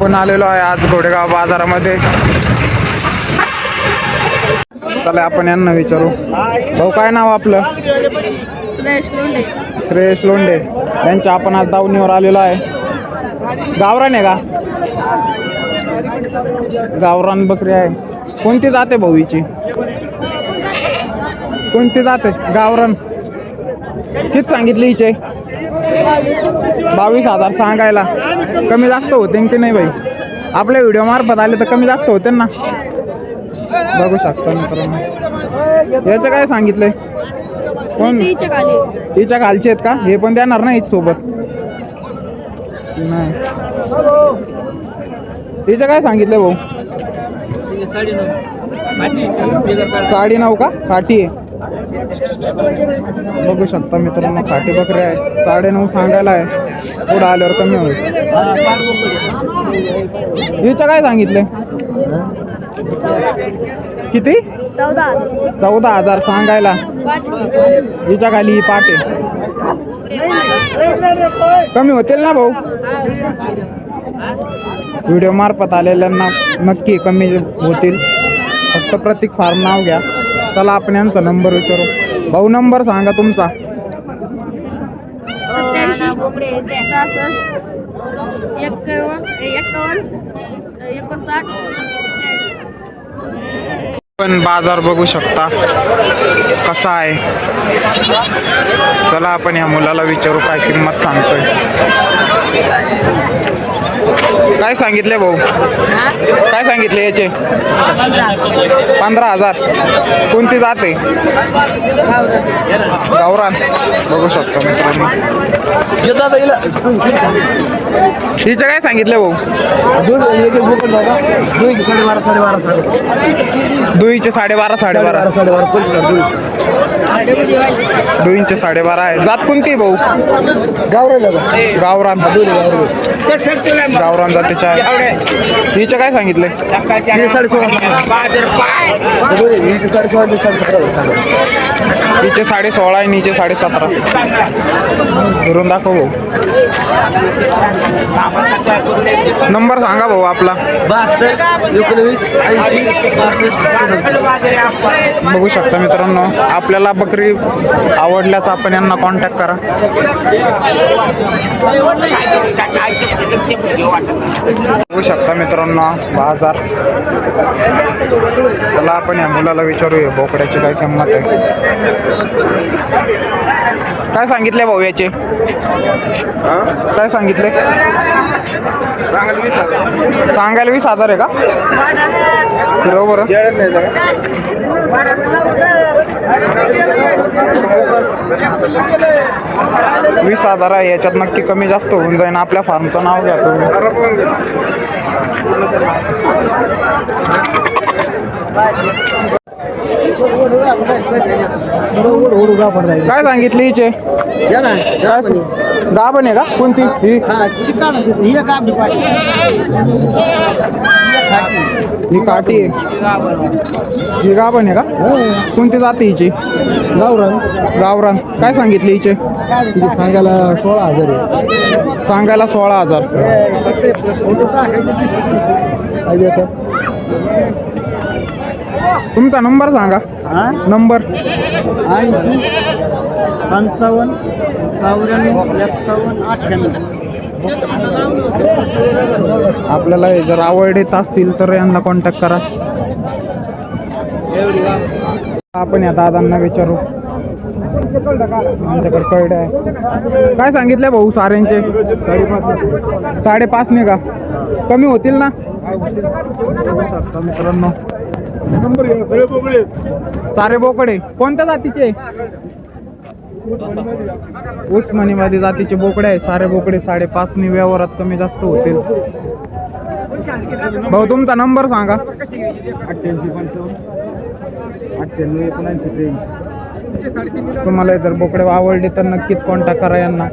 आपण आलेलो आहे आज घोडेगाव बाजारामध्ये. चला आपण यांना विचारू. भाऊ काय नाव आपलं? श्रेयश लोंढे. यांच्या आपण आज दावणीवर आलेलो आहे. गावरान आहे का? गावरान बकरी आहे. कोणती जाते भाऊ हिची? कोणती जाते गावरान. किती सांगितली हिचे? बावीस हजार सांगायला. कमी जास्त होते की नाही भाई आपल्या व्हिडिओ मार्फत आले तर कमी जास्त होते ना. बघू शकता मित्रांनो. याचं काय सांगितलंय? कोण? तीच्या खाली. तिच्या खालचे आहेत का? हे पण देणार नाही सोबत. नाही. तिचं काय सांगितलं भाऊ? साडी नऊ. का? खाटी आहे. बघू शकता मित्रांनो खाटी बकरी आहे. साडे नऊ सांगायला आहे. पुढं आल्यावर कमी होईल. हिचं काय सांगितलं किती? चौदा. चौदा हजार सांगायला. हिच्या खाली ही पाट कमी होतील ना भाऊ? व्हिडिओ मार्फत आलेल्यांना नक्की कमी होतील. फक्त प्रतीक फार्म नाव घ्या. चला आपण यांचा नंबर विचारू. भाऊ नंबर सांगा तुमचा. एकोणसाठ. पण बाजार बघू शकता कसा आहे चला आपण या मुलाला विचारू काय किंमत सांगतोय काय सांगितले भाऊ काय सांगितले याचे पंधरा हजार कोणती जाते गावरान बघू शकतो मित्रांनो हिचं काय सांगितले भाऊ साडेबारा साडेबारा. साडेबारा साडेबारा. दुईंचे साडेबारा आहे. जात कोणती भाऊ? गावरान. गावरान गावरान जातीचे आहे. हिचे काय सांगितले हिचे साडे सोळा आहे नीचे साडे सतरा धरून दाखव भाऊ. नंबर सांगा भाऊ आपला. बहात्तर एकोणवीस ऐंशी बघू शकता मित्रांनो आपल्याला बकरी आवडल्यास आपण यांना कॉन्टॅक्ट करा. बघू शकता मित्रांनो बाजार. चला आपण या मुलाला विचारूया बोकड्याची काय किंमत आहे. काय सांगितले भाऊ याचे? काय सांगितले? सांगायला वीस हजार आहे का? बरोबर वीस हजार आहे याच्यात नक्की कमी जास्त होऊन जाईन. आपल्या फार्मचं नाव घ्या तुम्ही. काय सांगितली हिचे? गाभण आहे का? कोणती? ही? ही काठी आहे. ही गाभण आहे का? कोणती जाते हिची? गावरान. गावरान. काय सांगितली हिचे? सांगायला सोळा हजार आहे. सांगायला सोळा हजार. तुमचा नंबर सांगा. नंबर. ऐंशी पंचावन्न चौऱ्याण्णव एक्कावन्न अठ्ठ्याण्णव. आपल्याला हे जर आवडत असतील तर यांना कॉन्टॅक्ट करा. आपण या दादांना विचारू. आमच्याकडे कळड आहे. काय सांगितले भाऊ साऱ्यांचे? साडेपाच ने का? कमी होतील ना? मित्रांनो सारे बोकडे. कोणत्या जातीचे? उस्मानीवादी जातीचे बोकडे आहे सारे बोकडे साडेपाच ने व्यवहारात कमी जास्त होतील. भाऊ तुमचा नंबर सांगा. अठ्ठ्याऐंशी पंचावन्न. अठ्ठ्याण्णव एकोणऐंशी त्र्याऐंशी तुम्हाला जर बोकडे आवडले तर नक्कीच कॉन्टॅक्ट करा यांना.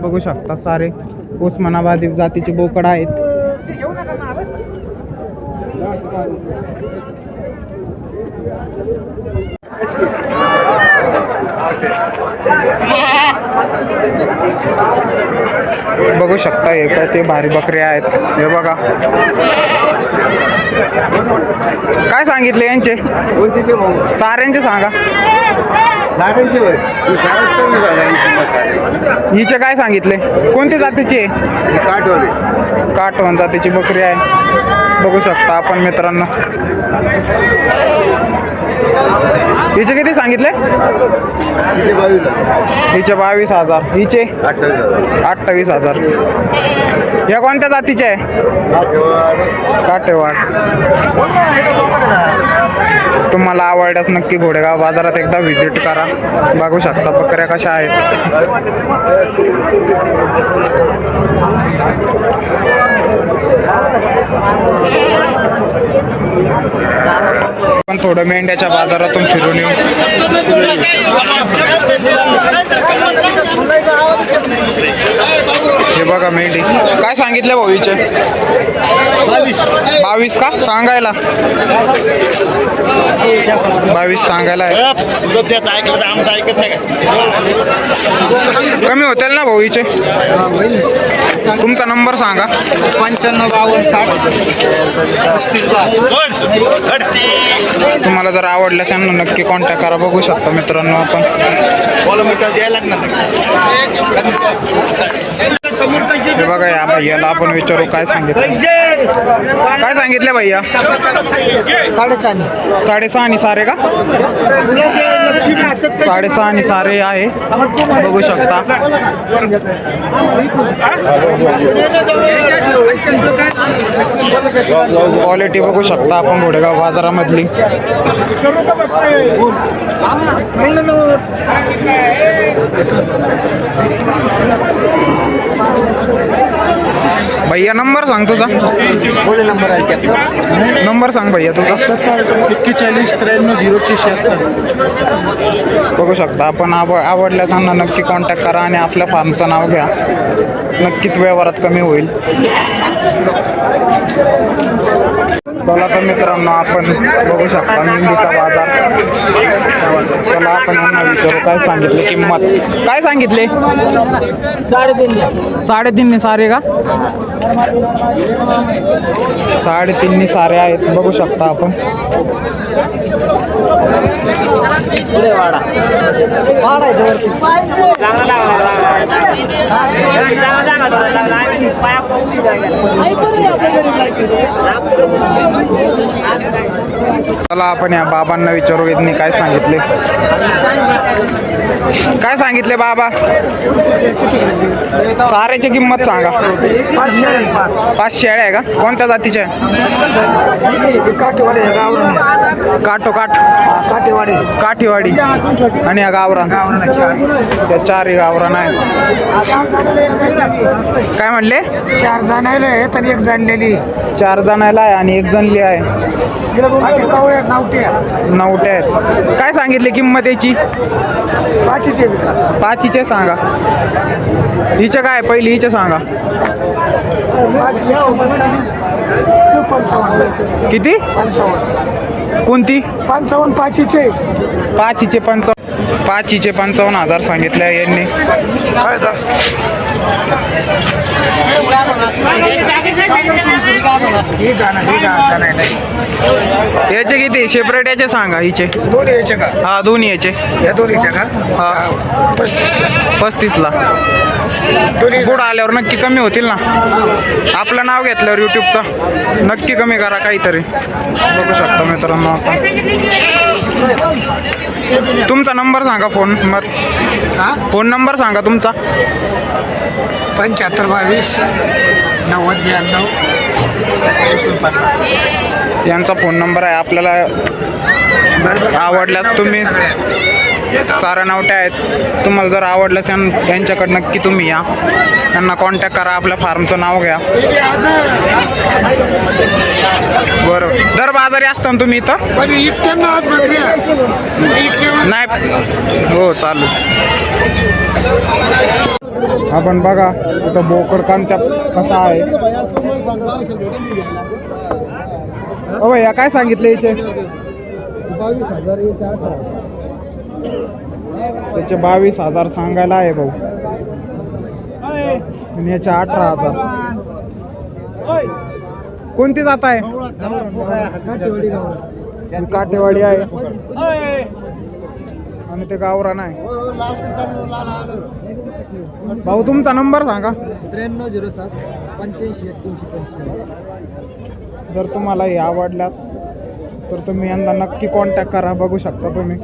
बघू शकता सारे उस्मानाबादी जातीचे बोकड आहेत. बघू शकता हे काय ते भारी बकरी आहेत. हे बघा. काय सांगितले यांचे? साऱ्यांचे सांगा. हिचे काय सांगितले? कोणत्या जातीचे? काटवन जातीची बकरी आहे. बघू शकता आपण मित्रांनो. हिचे किती सांगितले? हिचे बावीस हजार. हिचे? अठ्ठावीस हजार. ह्या या कोणत्या जातीचे आहे? काटेवाड. तुम्हाला आवडल्यास नक्की घोडेगाव बाजारात एकदा व्हिजिट करा. बघू शकता बकऱ्या कशा आहेत. पण थोडं मेंढ्याच्या बाजारातून फिरून येऊ हे बघा मेंढी? काय सांगितलं भाऊचे बावीस. का? सांगायला. बावीस सांगायला आहे. तुझं त्यात ऐकलं तर आमचं ऐकत नाही कमी होतील ना भाऊचे तुमचा नंबर सांगा. पंच्याण्णव बावन्न साठ. तुम्हाला जर आवडल्यास यांना नक्की कॉन्टॅक्ट करा. बघू शकता मित्रांनो आपण. द्यायला लागणार हे बघा या भैयाला आपण विचारू काय सांगितलं? काय सांगितले भैया? साडेसहा. साडेसहा आणि सारे का? साडेसहा आणि सारे आहे. बघू शकता. क्वालिटी बघू शकता आपण घोडेगाव बाजारामधली. भैया नंबर सांग तुझा. नंबर आहे नंबर सांग भैया तुझा. एक्केचाळीस त्र्याण्णव झिरोशे शहात्तर. बघू शकता आपण आव आवडल्यास त्यांना नक्की कॉन्टॅक्ट करा आणि आपल्या फार्मचं नाव घ्या. नक्कीच व्यवहारात कमी होईल. चला तर मित्रांनो आपण बघू शकता मेंढीचा बाजार. चला आपण यांना विचारू काय सांगितले किंमत? काय सांगितले? साडेतीनने सारे का? साडेतीनने सारे आहेत. बघू शकता आपण. पुढे आहे चला आपण या बाबांना विचारू यांनी काय सांगितले? काय सांगितले बाबा? साऱ्याची किंमत सांगा. पाच शेळ्या आहे का? कोणत्या जातीच्या आहे? काठेवाडी गावरान काठो काठ काठेवाडी. काठीवाडी आणि या गावरान. त्या चारही गावरान आहे काय म्हणले? चार जण आणि एक जाणलेली. चार जणाला आहे आणि एक जणली आहे. नवटे आहेत. काय सांगितले किंमत याची? पाचीचे पाचीचे सांगा. हिचे काय? पहिली हिचे सांगा. पंचावन्न. किती? पंचावन्न. कोणती? पंचावन्न पाचीचे पाचीचे पंच पाचीचे पंचावन्न हजार सांगितले यांनी. याचे किती? सेपरेट याचे सांगा हिचे. दोन यायचे का? हा दोन्ही याचे या दोन्हीच्या का? हा. पस्तीसला. पस्तीसला पुढं आल्यावर नक्की कमी होतील ना? आपलं नाव घेतल्यावर यूट्यूबचं नक्की कमी करा काहीतरी. बघू शकता मित्रांनो आपण. तुमचा नंबर सांगा फोन नंबर. हा? फोन नंबर सांगा तुमचा. पंच्याहत्तर बावीस नव्वद ब्याण्णव एकोणपन्नास. यांचा फोन नंबर आहे. आपल्याला आवडल्यास तुम्ही सारा नावटे आहेत. तुम्हाला जर यां यांच्याकडे नक्की तुम्ही या. त्यांना कॉन्टॅक्ट करा. आपल्या फार्मचं नाव घ्या. बरं. दर बाजारी असता ना तुम्ही इथं? नाही. हो चालू आपण बघा इथं बोकड कांत्या कसा आहे. ओ भैया काय सांगितले याचे? बावीस हजार त्याचे बावीस हजार सांगायला आहे भाऊ. आणि याचे अठरा हजार. कोणती जात आहे. काटेवाडी आहे. आणि ते गावरान आहे. भाऊ तुमचा नंबर सांगा. त्र्याण्णव झिरो सात पंच्याऐंशी एकोणीसशे पंचेचाळीस जर तुम्हाला हे आवडल्यास तर तुम्ही यांना नक्की कॉन्टॅक्ट करा बघू शकता तुम्ही.